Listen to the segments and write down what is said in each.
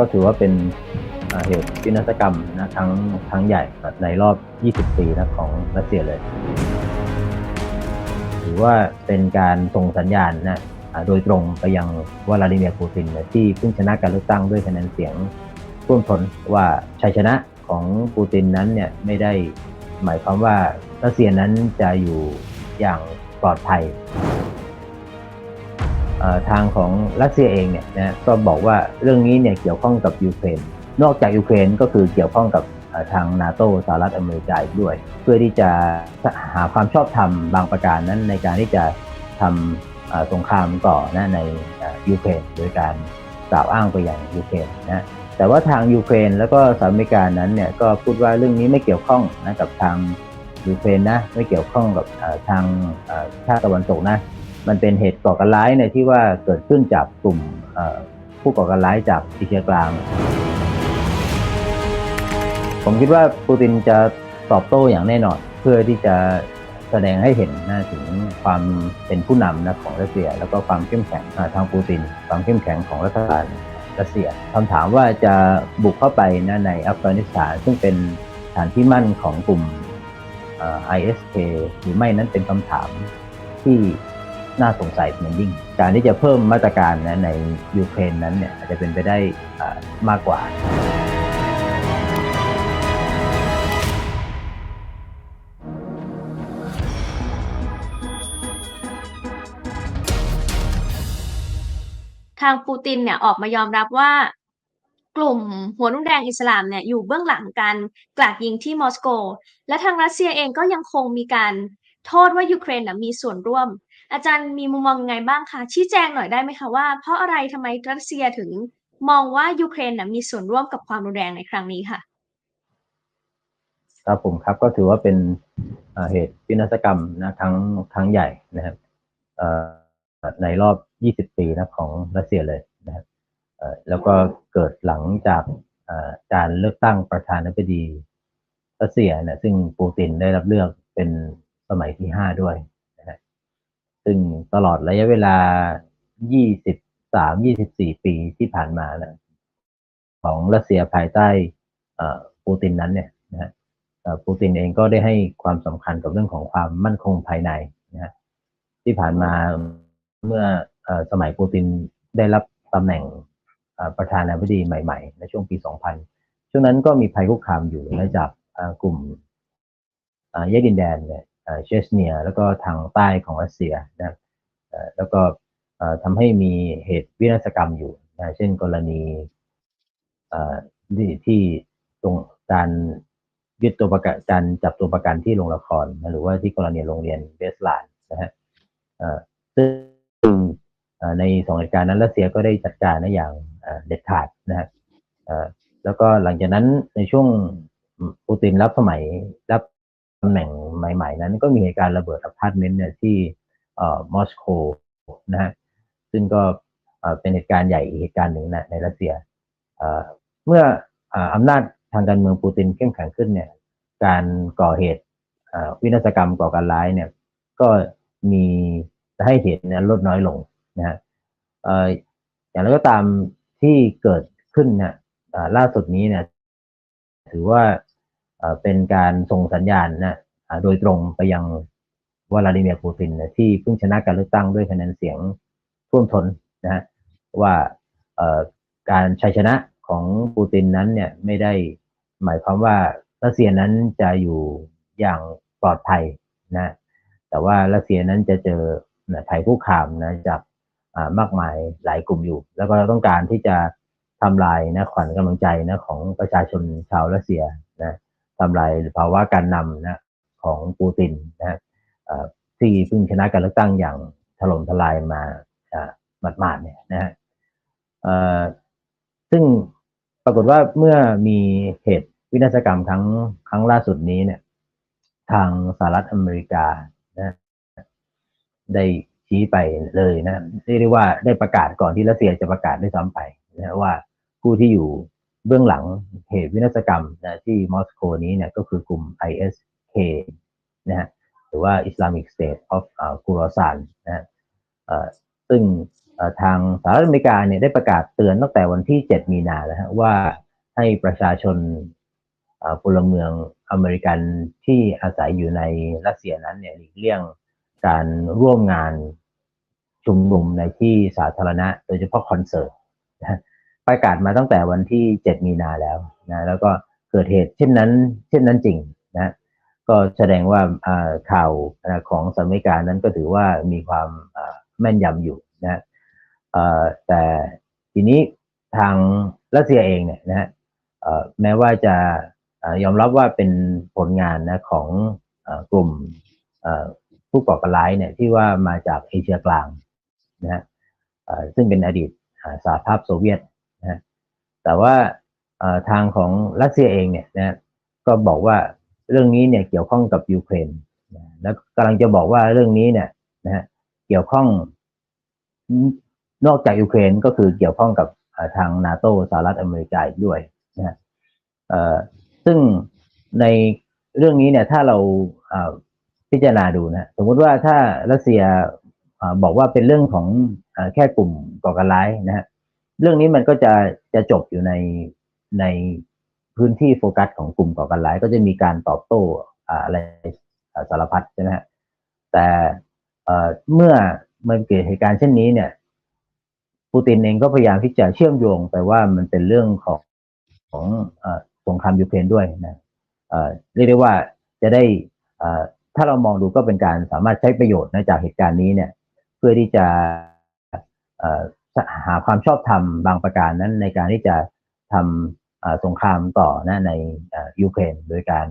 ก็ถือว่าเป็นเหตุวินาศกรรมนะครั้งครั้งใหญ่ในรอบ 20 ปีนะของรัสเซียเลย ถือว่าเป็นการส่งสัญญาณนะโดยตรงไปยังวลาดิเมียร์ปูตินที่เพิ่งชนะการเลือกตั้งด้วยคะแนนเสียงท่วมท้นว่าชัยชนะของปูตินนั้นเนี่ยไม่ได้หมายความว่ารัสเซียนั้นจะอยู่อย่างปลอดภัย ทางของรัสเซียเองเนี่ยนะก็บอกว่าเรื่องนี้เนี่ยเกี่ยวข้องกับยูเครนนอกจากยูเครนก็คือเกี่ยวข้องกับทางนาโตสหรัฐอเมริกาอีกด้วย เพื่อที่จะหาความชอบธรรมบางประการนั้นในการที่จะทำสงครามต่อนะในยูเครนโดยการกล่าวอ้างไปอย่างยูเครนนะแต่ว่าทางยูเครนแล้วก็สหรัฐอเมริกานั้นเนี่ยก็พูดว่าเรื่องนี้ไม่เกี่ยวข้องนะกับทางยูเครนนะไม่เกี่ยวข้องกับทางชาติตะวันตกนะ มันเป็นเหตุก่อการร้ายในที่ว่าเกิดขึ้นจากกลุ่มผู้ก่อการร้ายจากเอเชียกลาง ผมคิดว่าปูตินจะตอบโต้อย่างแน่นอนเพื่อที่จะแสดงให้เห็นนะถึงความเป็นผู้นำนะของรัสเซีย แล้วก็ความเข้มแข็งทางปูติน ความเข้มแข็งของรัฐบาลรัสเซียคำถามว่าจะบุกเข้าไปนะในอัฟกานิสถานซึ่งเป็นฐานที่มั่นของกลุ่มเอ่อ ISK หรือไม่นั้นเป็นคำถามที่ น่าสงสัยเป็นยิ่ง การที่จะเพิ่มมาตรการนะในยูเครนนั้นเนี่ยอาจจะเป็นไปได้มากกว่าทางปูตินเนี่ยออกมายอมรับว่ากลุ่มหัวรุ่งแดงอิสลามเนี่ยอยู่เบื้องหลังการกราดยิงที่มอสโก และทางรัสเซียเองก็ยังคงมีการโทษว่ายูเครนมีส่วนร่วม อาจารย์มีมุมมองยังไงบ้างคะชี้แจงหน่อยได้ไหมคะว่าเพราะอะไรทำไมรัสเซียถึงมองว่ายูเครนนะมีส่วนร่วมกับความรุนแรงในครั้งนี้ค่ะครับผมครับก็ถือว่าเป็นเหตุวินาศกรรมนะครั้งครั้งใหญ่นะครับในรอบ 20 ปีนะของรัสเซียเลยนะครับแล้วก็เกิดหลังจากอาการเลือกตั้งประธานาธิบดีรัสเซียเนี่ยซึ่งปูตินได้รับเลือกเป็นสมัยที่ 5 ด้วย ซึ่งตลอดระยะเวลา 23 24 ปีที่ผ่านมานะของรัสเซียภายใต้ปูตินนั้นเนี่ยนะปูตินเองก็ได้ให้ความสำคัญกับเรื่องของความมั่นคงภายในนะที่ผ่านมาเมื่ออสมัยปูตินได้รับตำแหน่งประธานาธิบดีใหม่ๆ ในช่วงปี 2000 ช่วงนั้นก็มีภัยคุกคามอยู่นะจากกลุ่มเอ่อแยกดินแดนเนี่ย เอ่อเชชเนีย แล้วก็ทางใต้ของรัสเซียนะแล้วก็เอ่อทำให้มีเหตุวินาศกรรมอยู่นะเช่นกรณีที่ที่ตรงการยึดตัวประกันการจับตัวประกันที่โรงละครนะหรือว่าที่กรณีโรงเรียนเบสไลน์นะฮะซึ่งในสองเหตุการณ์นั้นรัสเซียก็ได้จัดการนะอย่างเด็ดขาดนะฮะแล้วก็หลังจากนั้นในช่วงปูตินรับสมัยรับตำแหน่ง ใหม่ๆนั้นก็มีเหตุการณ์ระเบิดอพาร์ตเมนต์เนี่ยที่เอ่อมอสโกนะฮะซึ่งก็เป็นเหตุการณ์ใหญ่อีกเหตุการณ์หนึ่งนะในรัสเซียเมื่ออำนาจทางการเมืองปูตินเข้มแข็งขึ้นเนี่ยการก่อเหตุวินาศกรรมก่อการร้ายเนี่ยก็มีจะให้เหตุเนี่ยลดน้อยลงนะฮะอย่างไรก็ตามที่เกิดขึ้นเนี่ยล่าสุดนี้เนี่ยถือว่าเป็นการส่งสัญญาณนะ โดยตรงไปยังวลาดิเมียร์ปูตินที่เพิ่งชนะการเลือกตั้งด้วยคะแนนเสียงท่วมท้นนะฮะว่าการชัยชนะของปูตินนั้นเนี่ยไม่ได้หมายความว่ารัสเซียนั้นจะอยู่อย่างปลอดภัยนะแต่ว่ารัสเซียนั้นจะเจอนะภัยคุกคามนะจากมากมายหลายกลุ่มอยู่ แล้วก็ต้องการที่จะทำลายนะขวัญกำลังใจนะของประชาชนชาวรัสเซียนะทำลายภาวะการนำนะ ของปูตินนะฮะที่เพิ่งชนะการเลือกตั้งอย่างถล่มทลายมาอ่าหมาดๆเนี่ยนะฮะซึ่งปรากฏว่าเมื่อมีเหตุวินาศกรรมครั้งครั้งล่าสุดนี้เนี่ย ทางสหรัฐอเมริกานะได้ชี้ไปเลยนะเรียกว่าได้ประกาศก่อนที่รัสเซียจะประกาศด้วยซ้ำไปนะว่าผู้ที่อยู่เบื้องหลังเหตุวินาศกรรมนะที่มอสโกนี้เนี่ยก็คือกลุ่ม K นะฮะหรือว่า Islamic State of uh, Khorasan นะฮะซึ่งทางสหรัฐอเมริกาเนี่ยได้ประกาศเตือนตั้งแต่วันที่ 7 มีนาแล้วฮะว่าให้ประชาชนพลเมืองอเมริกันที่อาศัยอยู่ในรัสเซียนั้นเนี่ยหลีกเลี่ยงการร่วมงานชุมนุมในที่สาธารณะ โดยเฉพาะคอนเสิร์ตประกาศมาตั้งแต่วันที่ 7 มีนาแล้วนะแล้วก็เกิดเหตุเช่นนั้นเช่นนั้นจริงนะ ก็แสดงว่าข่าวของสหรัฐอเมริกานั้นก็ถือว่ามีความแม่นยำอยู่นะแต่ทีนี้ทางรัสเซียเองเนี่ยนะฮะแม้ว่าจะยอมรับว่าเป็นผลงานนะของกลุ่มผู้ก่อการร้ายเนี่ยที่ว่ามาจากเอเชียกลางนะฮะซึ่งเป็นอดีตอ่าสหภาพโซเวียตนะฮะแต่ว่าทางของรัสเซียเองเนี่ยนะฮะก็บอกว่า เรื่องนี้เนี่ยเกี่ยวข้องกับยูเครนแล้วกำลังจะบอกว่าเรื่องนี้เนี่ยนะฮะเกี่ยวข้อง นอกจากยูเครนก็คือเกี่ยวข้องกับทางนาโตสหรัฐอเมริกาด้วยนะฮะซึ่งในเรื่องนี้เนี่ยถ้าเราพิจารณาดูนะสมมติว่าถ้ารัสเซียอบอกว่าเป็นเรื่องของอแค่กลุ่มก่อการร้ายนะฮะเรื่องนี้มันก็จะจะจบอยู่ในใน พื้นที่โฟกัสของกลุ่มก่อการร้ายก็จะมีการตอบโต้อะไรสารพัดใช่ไหมฮะแต่เมื่อมันเกิดเหตุการณ์เช่นนี้เนี่ยปูตินเองก็พยายามที่จะเชื่อมโยงไปว่ามันเป็นเรื่องของของสงครามยูเครนด้วยนะเอ่อเรียกได้ว่าจะได้อ่อถ้าเรามองดูก็เป็นการสามารถใช้ประโยชน์นะจากเหตุการณ์นี้เนี่ย เพื่อที่จะหาความชอบธรรมบางประการนั้นในการที่จะทำอ่า สงครามต่อนะในยูเครนโดยการ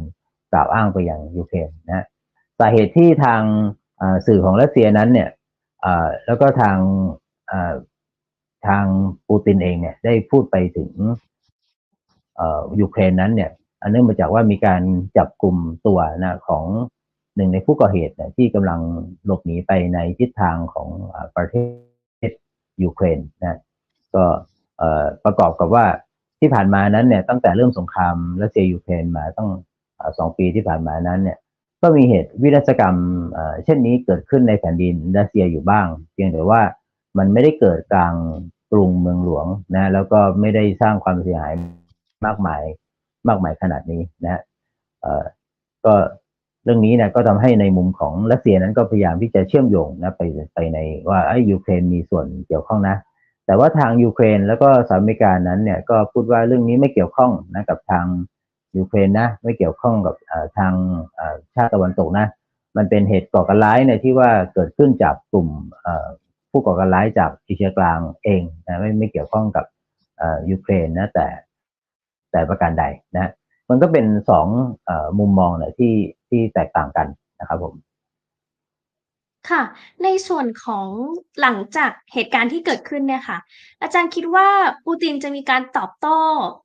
กล่าวอ้างไปยังยูเครนนะสาเหตุที่ทางสื่อของรัสเซียนั้นเนี่ยแล้วก็ทางทางปูตินเองเนี่ยได้พูดไปถึงยูเครนนั้นเนี่ยอันเนื่องมาจากว่ามีการจับกลุ่มตัวนะของหนึ่งในผู้ก่อเหตุนที่กำลังหลบหนีไปในทิศทางของอประเทศยูเครนนะก็ประกอบกับว่า ที่ผ่านมานั้นเนี่ยตั้งแต่เริ่มสงครามรัสเซียยูเครนมาตั้งสองปีที่ผ่านมานั้นเนี่ยก็มีเหตุวินาศกรรมเช่นนี้เกิดขึ้นในแผ่นดินรัสเซียอยู่บ้าง เพียงแต่ว่ามันไม่ได้เกิดกลางกรุงเมืองหลวงนะแล้วก็ไม่ได้สร้างความเสียหายมากมายมากมายขนาดนี้นะก็เรื่องนี้นี่ยก็ทำให้ในมุมของรัสเซียนั้นก็พยายามที่จะเชื่อมโยงนะไปไปในว่าไอ้ยูเครนมีส่วนเกี่ยวข้องนะ แต่ว่าทางยูเครนแล้วก็สหรัฐอเมริกานั้นเนี่ยก็พูดว่าเรื่องนี้ไม่เกี่ยวข้องนะกับทางยูเครนนะไม่เกี่ยวข้องกับทางชาติตะวันตกนะ มันเป็นเหตุก่อการร้ายเนี่ยที่ว่าเกิดขึ้นจากกลุ่มผู้ก่อการร้ายจากเอเชียกลางเองนะไม่ไม่เกี่ยวข้องกับยูเครนนะแต่แต่ประการใดนะมันก็เป็นสองอมุมมองนี่ยที่ที่แตกต่างกันนะครับผม ค่ะ ในส่วนของหลังจากเหตุการณ์ที่เกิดขึ้นเนี่ยค่ะ อาจารย์คิดว่าปูตินจะมีการตอบโต้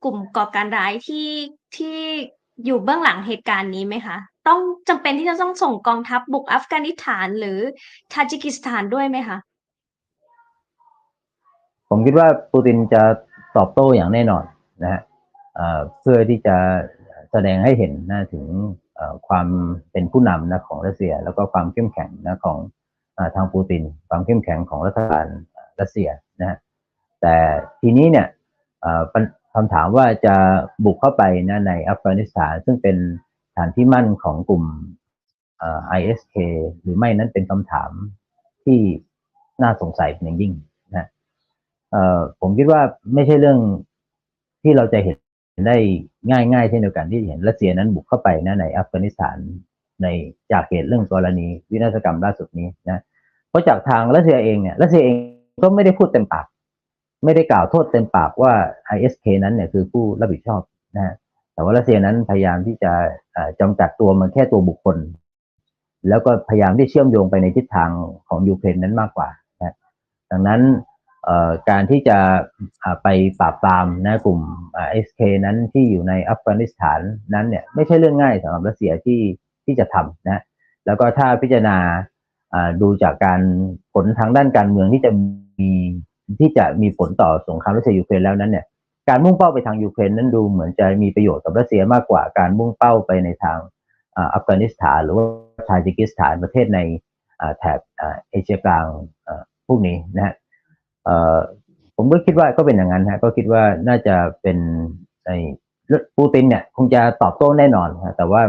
กลุ่มก่อการร้ายที่ที่อยู่เบื้องหลังเหตุการณ์นี้ไหมคะ ต้องจำเป็นที่จะต้องส่งกองทัพบุกอัฟกานิสถานหรือทาจิกิสถานด้วยไหมคะ ผมคิดว่าปูตินจะตอบโต้อย่างแน่นอนนะฮะเอ่อเพื่อที่จะแสดงให้เห็นนะถึงความเป็นผู้นำนะของรัสเซีย แล้วก็ความเข้มแข็งนะของ ทางปูติน ความเข้มแข็งของรัฐบาลรัสเซียนะฮะแต่ทีนี้เนี่ยคำถามว่าจะบุกเข้าไปนะในอัฟกานิสถานซึ่งเป็นฐานที่มั่นของกลุ่มเอ่อ ISK หรือไม่นั้นเป็นคำถามที่น่าสงสัยเป็นอย่างยิ่งนะผมคิดว่าไม่ใช่เรื่องที่เราจะเห็นได้ง่ายๆเช่นเดียวกันที่เห็นรัสเซียนั้นบุกเข้าไปนะในอัฟกานิสถาน ในจากเหตุเรื่องกรณีวินาศกรรมล่าสุดนี้นะเพราะจากทางรัสเซียเองเนี่ยรัสเซียเองก็ไม่ได้พูดเต็มปาก ไม่ได้กล่าวโทษเต็มปากว่า ISK นั้นเนี่ยคือผู้รับผิดชอบนะแต่ว่ารัสเซียนั้นพยายามที่จะเอ่อจำกัดตัวมันแค่ตัวบุคคล แล้วก็พยายามที่เชื่อมโยงไปในทิศทางของยูเครนนั้นมากกว่านะดังนั้นการที่จะไปปราบปรามนะกลุ่มเอสเคนั้นที่อยู่ในอัฟกานิสถานนั้นเนี่ยไม่ใช่เรื่องง่ายสำหรับรัสเซียที่ ที่จะทำนะแล้วก็ถ้าพิจารณาดูจากการผลทางด้านการเมืองที่จะมีที่จะมีผลต่อสงครามรัสเซียยูเครนแล้วนั้นเนี่ยการมุ่งเป้าไปทางยูเครนนั้นดูเหมือนจะมีประโยชน์กับรัสเซียมากกว่าการมุ่งเป้าไปในทางอัฟกานิสถาน หรือว่าทาจิกิสถานประเทศในแถบเอเชียกลางพวกนี้นะฮะผมก็คิดว่าก็เป็นอย่างนั้นฮะก็คิดว่าน่าจะเป็นในปูตินเนี่ยคงจะตอบโต้แน่นอนฮะแต่ว่า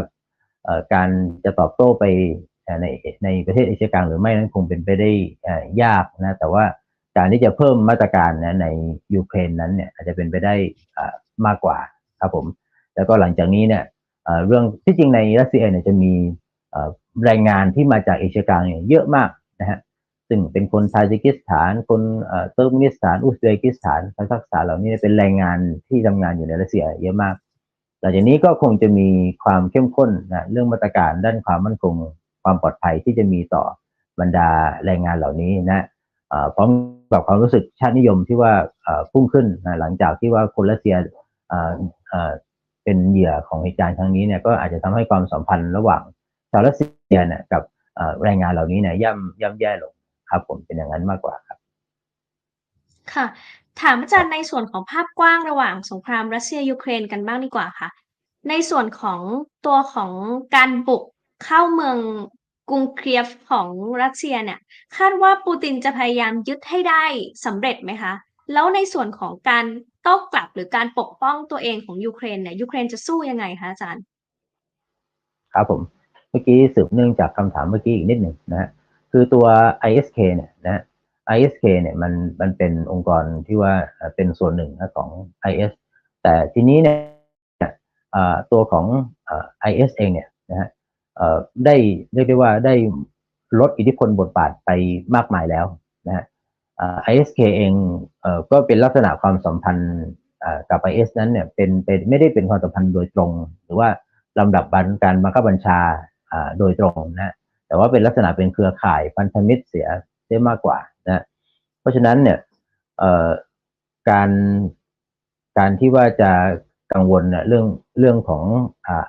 การจะตอบโต้ไปในในประเทศเอเชียกลางหรือไม่นั้นคงเป็นไปได้ยากนะแต่ว่าการที่จะเพิ่มมาตรการนะในยูเครนนั้นเนี่ยอาจจะเป็นไปได้มากกว่าครับผมแล้วก็หลังจากนี้เนี่ยเรื่องที่จริงในรัสเซียเนี่ยจะมีแรงงานที่มาจากเอเชียกลางเนี่ยเยอะมากนะฮะซึ่งเป็นคนทาจิกิสถาน คนเติร์กมินิสถาน อุซเบกิสถานคาซัคสถานเหล่านี้เป็นแรงงานที่ทำงานอยู่ในรัสเซียเยอะมาก หลังจากนี้ก็คงจะมีความเข้มข้นนะเรื่องมาตรการด้านความมั่นคง ความปลอดภัยที่จะมีต่อบรรดาแรงงานเหล่านี้นะพร้อมกับความรู้สึกชาตินิยมที่ว่าพุ่งขึ้นนะหลังจากที่ว่าคนรัสเซียเป็นเหยื่อของเหตุการณ์ครั้งนี้เนี่ยก็อาจจะทำให้ความสัมพันธ์ระหว่างชาวรัสเซียเนี่ยกับแรงงานเหล่านี้เนี่ยย่ำย่ำแย่ลงครับผมเป็นอย่างนั้นมากกว่าครับ ค่ะ ถามอาจารย์ในส่วนของภาพกว้างระหว่างสงครามรัสเซียยูเครนกันบ้างดีกว่าค่ะ ในส่วนของตัวของการบุกเข้าเมืองกรุงเคียฟของรัสเซียเนี่ยคาดว่าปูตินจะพยายามยึดให้ได้สำเร็จไหมคะ แล้วในส่วนของการโต้กลับหรือการปกป้องตัวเองของยูเครนเนี่ยยูเครนจะสู้ยังไงคะอาจารย์ ครับผม เมื่อกี้สืบเนื่องจากคำถามเมื่อกี้อีกนิดหนึ่งนะฮะคือตัว ISK เนี่ยนะ ISK เนี่ยมันมันเป็นองค์กรที่ว่าเป็นส่วนหนึ่งของ IS แต่ทีนี้เนี่ยเอ่อตัวของเอ่อ IS เองเนี่ยนะฮะได้เรียกได้ว่าได้ลดอิทธิพลบทบาทไปมากมายแล้วนะฮะเอ่อ ISK เองเออก็เป็นลักษณะความสัมพันธ์เอ่อกับ IS นั้นเนี่ยเป็นเป็นไม่ได้เป็นความสัมพันธ์โดยตรง หรือว่าลำดับบันการบังคับบัญชาโดยตรงนะแต่ว่าเป็นลักษณะเป็นเครือข่ายพันธมิตรเสียได้มากกว่า ราะฉะนั้นเนี่ยการการที่ว่าจะกังวลเนี่ยเรื่องเรื่องของ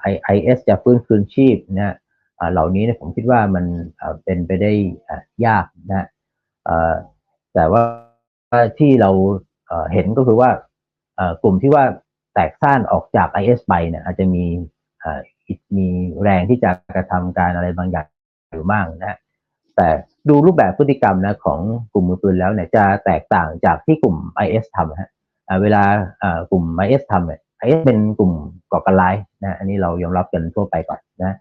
ไอเอสจะฟื้นคืนชีพนะอ่าเหล่านี้เนี่ยผมคิดว่ามันเป็นไปได้ยากนะแต่ว่าที่เราเห็นก็คือว่ากลุ่มที่ว่าแตกซ่านออกจาก IS ไปเนี่ยอาจจะมีมีแรงที่จะกระทำการอะไรบางอย่างอยู่บ้างนะแต่ ดูรูปแบบพฤติกรรมนะของกลุ่มมือปืนแล้วเนี่ยจะแตกต่างจากที่กลุ่ม IS ทำฮะเวลากลุ่ม IS ทำเนี่ย IS เป็นกลุ่มก่อการร้ายนะอันนี้เรายอมรับกันทั่วไปก่อนนะ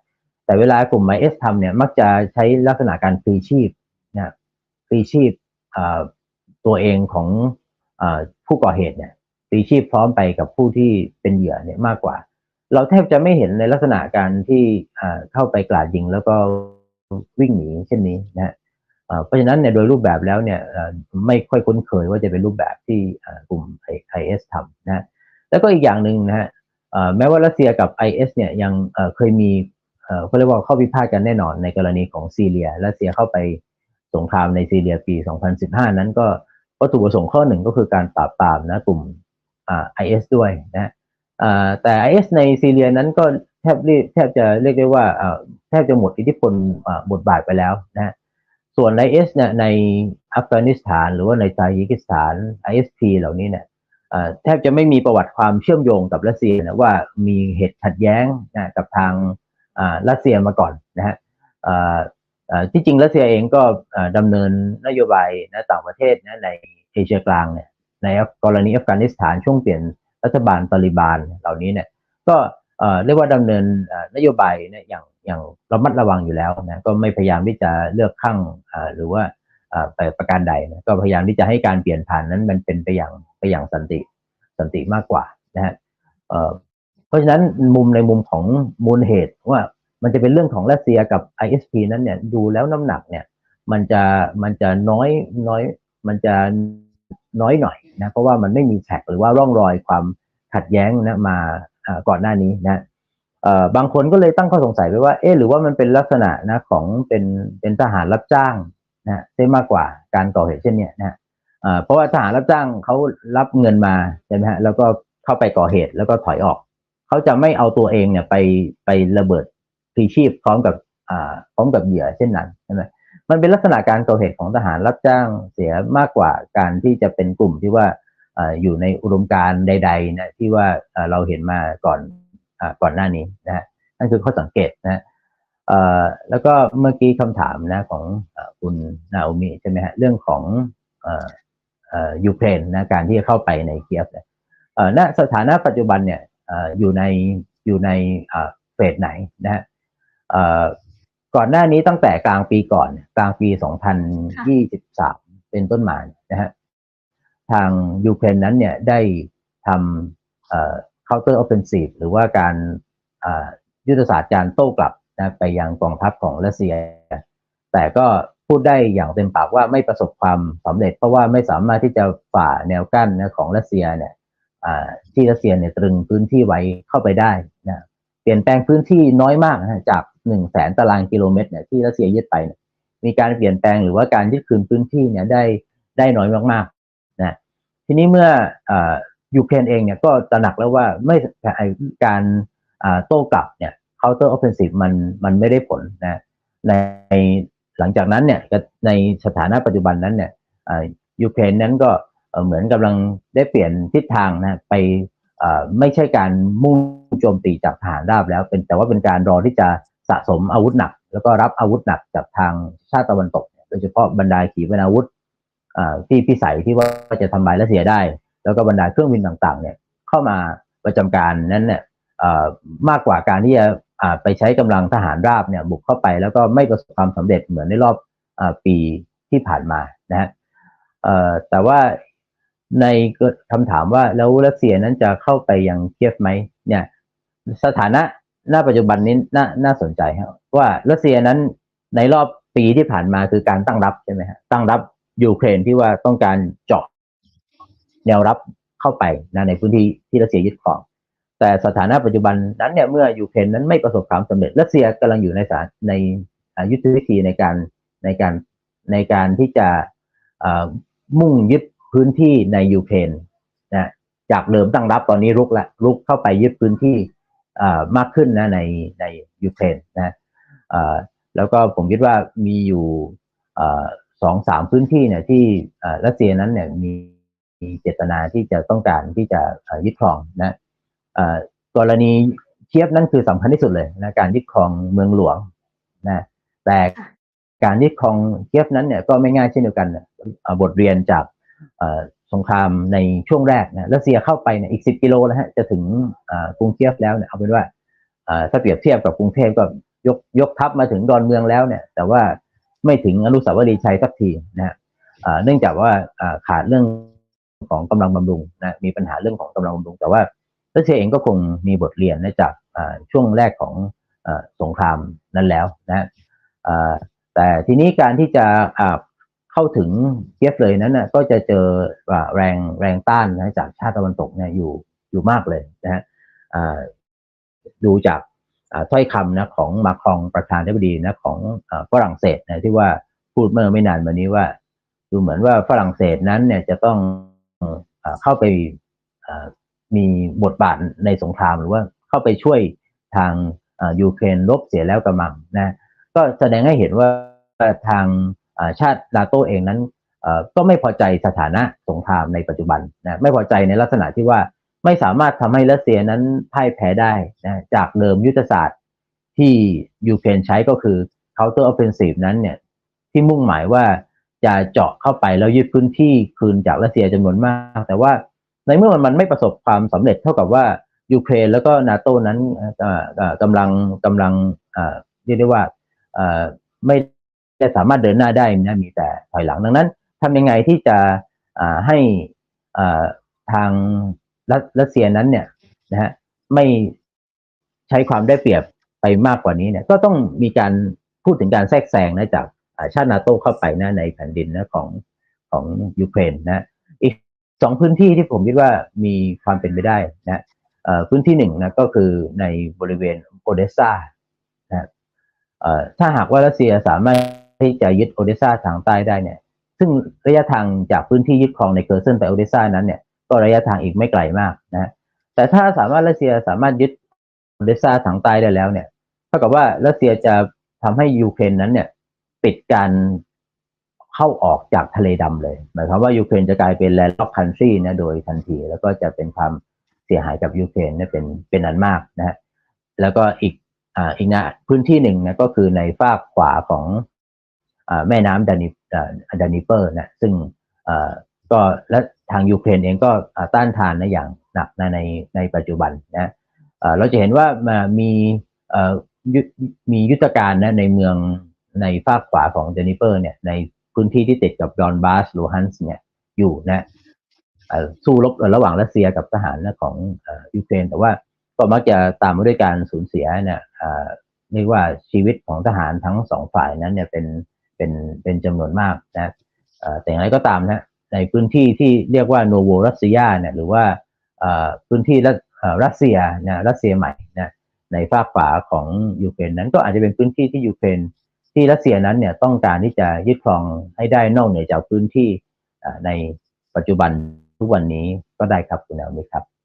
แต่เวลากลุ่ม IS ทำเนี่ยมักจะใช้ลักษณะการฟรีชีพนะฟรีชีพตัวเองของอผู้ก่อเหตุเนี่ยฟรีชีพพร้อมไปกับผู้ที่เป็นเหยื่อเนี่ยมากกว่า เราแทบจะไม่เห็นในลักษณะการที่เข้าไปกราดยิงแล้วก็วิ่งหนีเช่นนี้นะ เพราะฉะนั้นเนี่ยโดยรูปแบบแล้วเนี่ยไม่ค่อยคุ้นเคยว่าจะเป็นรูปแบบที่กลุ่ม IS ทำนะแล้วก็อีกอย่างหนึ่งนะฮะแม้ว่ารัสเซียกับ IS เนี่ยยังเคยมีเขาเรียกว่าข้อพิพาทกันแน่นอนในกรณีของซีเรียรัสเซียเข้าไปสงครามในซีเรียปี 2015 นั้นก็วัตถุประสงค์ข้อหนึ่งก็คือการปราบปรามนะกลุ่มอ่า IS ด้วยนะฮะอ่าแต่ IS ในซีเรียนั้นก็แทบแทบจะเรียกได้ว่าแทบจะหมดอิทธิพลบทบาทไปแล้วนะฮะ ส่วน IS เนี่ยในอัฟกานิสถานหรือว่าในตาจิกิสถาน ISP เหล่านี้เนี่ยแทบจะไม่มีประวัติความเชื่อมโยงกับรัสเซียนะว่ามีเหตุขัดแย้งนะกับทางรัสเซียมาก่อนนะฮะที่จริงรัสเซียเองก็อ่าดำเนินนโยบายนะต่างประเทศนะในเอเชียกลางเนี่ยในกรณีอัฟกานิสถานช่วงเปลี่ยนรัฐบาลตาลิบานเหล่านี้เนี่ยก็ เรียกว่าดำเนินนโยบายเนี่ยอย่างอย่างระมัดระวังอยู่แล้วนะก็ไม่พยายามที่จะเลือกข้างหรือว่าอ่าไปประการใดนะก็พยายามที่จะให้การเปลี่ยนผ่านนั้นมันเป็นไปอย่างไปอย่างสันติสันติมากกว่านะฮะเพราะฉะนั้นมุมในมุมของมูลเหตุว่ามันจะเป็นเรื่องของรัสเซียกับ ISP นั้นเนี่ยดูแล้วน้ำหนักเนี่ยมันจะมันจะน้อยน้อยมันจะน้อยหน่อยนะเพราะว่ามันไม่มีแท็กหรือว่าร่องรอยความขัดแย้งนะมา ก่อนหน้านี้นะบางคนก็เลยตั้งข้อสงสัยไปว่า เอ๊ะหรือว่ามันเป็นลักษณะนะของเป็นเป็นทหารรับจ้างนะได้มากกว่าการก่อเหตุเช่นเนี้ยนะเพราะว่าทหารรับจ้างเขารับเงินมาใช่ไหมฮะแล้วก็เข้าไปก่อเหตุแล้วก็ถอยออกเขาจะไม่เอาตัวเองเนี่ยไปไประเบิดพลีชีพพร้อมกับอ่าพร้อมกับเหยื่อเช่นนั้นใช่ไหมมันเป็นลักษณะการก่อเหตุของทหารรับจ้างเสียมากกว่าการที่จะเป็นกลุ่มที่ว่า อยู่ในอุดมการณ์ใดๆนะที่ว่าเราเห็นมาก่อนอก่อนหน้านี้นะฮะนั่นคือข้อสังเกตนะแล้วก็เมื่อกี้คำถามนะของคุณนาโอมิใช่ไหมฮะเรื่องของออยูเครนนะการที่จะเข้าไปในเคียฟเนี่ยณสถานะปัจจุบันเนี่ยออยู่ในอยู่ในเฟสไหนนะฮะก่อนหน้านี้ตั้งแต่กลางปีก่อน กลางปี 2023 เป็นต้นมานะฮะ ทางยูเครนนั้นเนี่ยได้ทำเอ่อ counter offensive หรือว่าการยุทธศาสตร์การโต้กลับนะไปยังกองทัพของรัสเซีย แต่ก็พูดได้อย่างเต็มปากว่าไม่ประสบความสำเร็จ เพราะว่าไม่สามารถที่จะฝ่าแนวกั้นนะของรัสเซียเนี่ยที่รัสเซียเนี่ยตรึงพื้นที่ไว้เข้าไปได้นะเปลี่ยนแปลงพื้นที่น้อยมากนะจากหนึ่งแสนตารางกิโลเมตรเนี่ยที่รัสเซียยึดไป มีการเปลี่ยนแปลงหรือว่าการยึดคืนพื้นที่เนี่ยได้ได้น้อยมากๆ ทีนี้เมื่ออยูเครนเองเนี่ยก็ตระหนักแล้วว่าไม่การโต้กลับเนี่ย counter offensive มันมันไม่ได้ผลนะในหลังจากนั้นเนี่ยในสถานะปัจจุบันนั้นเนี่ยยูเครนนั้นก็เหมือนกำลังได้เปลี่ยนทิศทางนะไปไม่ใช่การมุ่งโจมตีจากทหารราบแล้ว เป็นแต่ว่าเป็นการรอที่จะสะสมอาวุธหนัก แล้วก็รับอาวุธหนักจากทางชาติตะวันตก โดยเฉพาะบรรดาขีปนาวุธ ที่พิสัยที่ว่าจะทำลายรัสเซียได้ แล้วก็บรรดาเครื่องบินต่างๆ เนี่ยเข้ามาประจำการนั้นเนี่ยมากกว่าการที่จะไปใช้กำลังทหารราบเนี่ยบุกเข้าไปแล้วก็ไม่ประสบความสำเร็จเหมือนในรอบอปีที่ผ่านมานะฮะแต่ว่าในคำถามว่าแล้วรัสเซียนั้นจะเข้าไปยังเคียฟไหมเนี่ยสถานะณปัจจุบันนี้น่าน่าสนใจครับว่ารัสเซียนั้นในรอบปีที่ผ่านมาคือการตั้งรับใช่ไหมฮะตั้งรับ ยูเครนที่ว่าต้องการเจาะแนวรับเข้าไปนะในพื้นที่ที่รัสเซียยึดครอง แต่สถานะปัจจุบันนั้นเนี่ยเมื่อยูเครนนั้นไม่ประสบความสำเร็จรัสเซียกำลังอยู่ในสถานในยุทธวิธีในการในการในการที่จะมุ่งยึดพื้นที่ในยูเครนนะจากเดิมตั้งรับตอนนี้รุกละรุกเข้าไปยึดพื้นที่มากขึ้นนะในในยูเครนนะแล้วก็ผมคิดว่ามีอยู่ สองสามพื้นที่เนี่ยที่อ่ารัสเซียนั้นเนี่ยมีมีเจตนาที่จะต้องการที่จะเอ่อยึดครองนะเอ่อกรณีเคียบนั่นคือสำคัญที่สุดเลยนะการยึดครองเมืองหลวงนะแต่ค่ะการยึดครองเคียบนั้นเนี่ยก็ไม่ง่ายเช่นเดียวกันนะเอ่อบทเรียนจากเอ่อสงครามในช่วงแรกนะรัสเซียเข้าไปเนี่ยอีกสิบกิโลแล้วฮะจะถึงเอ่อกรุงเคียบแล้วเนี่ยเอาเป็นว่าเอ่อถ้าเปรียบเทียบกับกรุงเทพก็ยกยกทัพมาถึงดอนเมืองแล้วเนี่ย แต่ว่า ไม่ถึงอนุสาวรีย์ชัยสักทีนะฮะเนื่องจากว่าขาดเรื่องของกำลังบำรุงนะมีปัญหาเรื่องของกำลังบำรุง แต่ว่ารัสเซียเองก็คงมีบทเรียนจากช่วงแรกของสงครามนั้นแล้วนะแต่ทีนี้การที่จะเข้าถึงเคียฟเลยนั้นนะก็จะเจอแรงแรงต้านนะจากชาติตะวันตกเนี่ยอยู่อยู่มากเลยนะฮะดูจาก ถ้อยคำนะของมาครองประธานาธิบดีนะของอาฝรั่งเศสนะที่ว่าพูดเมื่อไม่นานมานี้ว่า ดูเหมือนว่าฝรั่งเศสนั้นเนี่ยจะต้องเอ่อเข้าไปอ่อมีบทบาทในสงครามหรือว่าเข้าไปช่วยทางอ่อยูเครนลบเสียแล้วกระมังนะก็แสดงให้เห็นว่าทางอ่อชาตินาโตเองนั้นอ่อก็ไม่พอใจสถานะสงครามในปัจจุบันนะไม่พอใจในลักษณะที่ว่า ไม่สามารถทำให้รัสเซียนั้นพ่ายแพ้ได้นะจากเดิมยุทธศาสตร์ที่ยูเครนใช้ก็คือ counter offensive นั้นเนี่ยที่มุ่งหมายว่าจะเจาะเข้าไปแล้วยึดพื้นที่คืนจากรัสเซียจำนวนมาก แต่ว่าในเมื่อมันไม่ประสบความสำเร็จเท่ากับว่ายูเครนแล้วก็นาโตนั้นเอ่อเอ่อกำลังกำลังเรียกได้ว่าไม่ได้สามารถเดินหน้าได้นะมีแต่ถอยหลังดังนั้นทำยังไงที่จะให้ทาง รัสรัสเซียนั้นเนี่ยนะฮะไม่ใช้ความได้เปรียบไปมากกว่านี้เนี่ย ก็ต้องมีการพูดถึงการแทรกแซงนะจากชาตินาโตเข้าไปนะในแผ่นดินนะของของยูเครนนะอีกสองพื้นที่ที่ผมคิดว่ามีความเป็นไปได้นะพื้นที่หนึ่งนะก็คือในบริเวณโอเดสซานะถ้าหากว่ารัสเซียสามารถที่จะยึดโอเดสซาทางใต้ได้เนี่ย ซึ่งระยะทางจากพื้นที่ยึดครองในเคอร์เซนไปโอเดสซานั้นเนี่ย ก็ระยะทางอีกไม่ไกลมากนะแต่ถ้าสามารถรัสเซียสามารถยึดเดสซาทางใต้ได้แล้วเนี่ยเท่ากับว่ารัสเซียจะทำให้ยูเครนนั้นเนี่ยปิดการเข้าออกจากทะเลดำเลย หมายความว่ายูเครนจะกลายเป็นแลนด์ล็อกคันทรีนะโดยทันที แล้วก็จะเป็นความเสียหายกับยูเครนเนี่ยเป็นเป็นอันมากนะฮะแล้วก็อีกอ่าอีกนะพื้นที่หนึ่งนะก็คือในฝากขวาของอ่าแม่น้ำดานิดานิเปอร์นะซึ่งอ่าก็และ ทางยูเครนเองก็ต้านทานนะอย่างหนักนในในปัจจุบันนะเอ่อเราจะเห็นว่ามามีมียุทธการนะในเมืองในภาคขวาของเดนิเปอร์เนี่ยในพื้นที่ที่ติดกับดอนบาสลูฮันส์เนี่ยอยู่นะสู้รบระหว่างรัสเซียกับทหารนะของอยูเครน แต่ว่าก็มักจะตามมาด้วยการสูญเสียเนี่ยเรียกว่าชีวิตของทหารทั้งสองฝ่ายนั้นเนี่ยเป็นเป็นเป็นจำนวนมากนะแต่อย่างไรก็ตามนะ ในพื้นที่ที่เรียกว่าโนโวรัสเซียเนี่ยหรือว่าพื้นที่รัสเซียนะรัสเซียใหม่นะในภาคฝาของยูเครนนั้นก็อาจจะเป็นพื้นที่ที่ยูเครนที่รัสเซียนั้นเนี่ยต้องการที่จะยึดครองให้ได้นอกเหนือจากพื้นที่ในปัจจุบันทุกวันนี้ก็ได้ครับคุณแนวนี้ครับ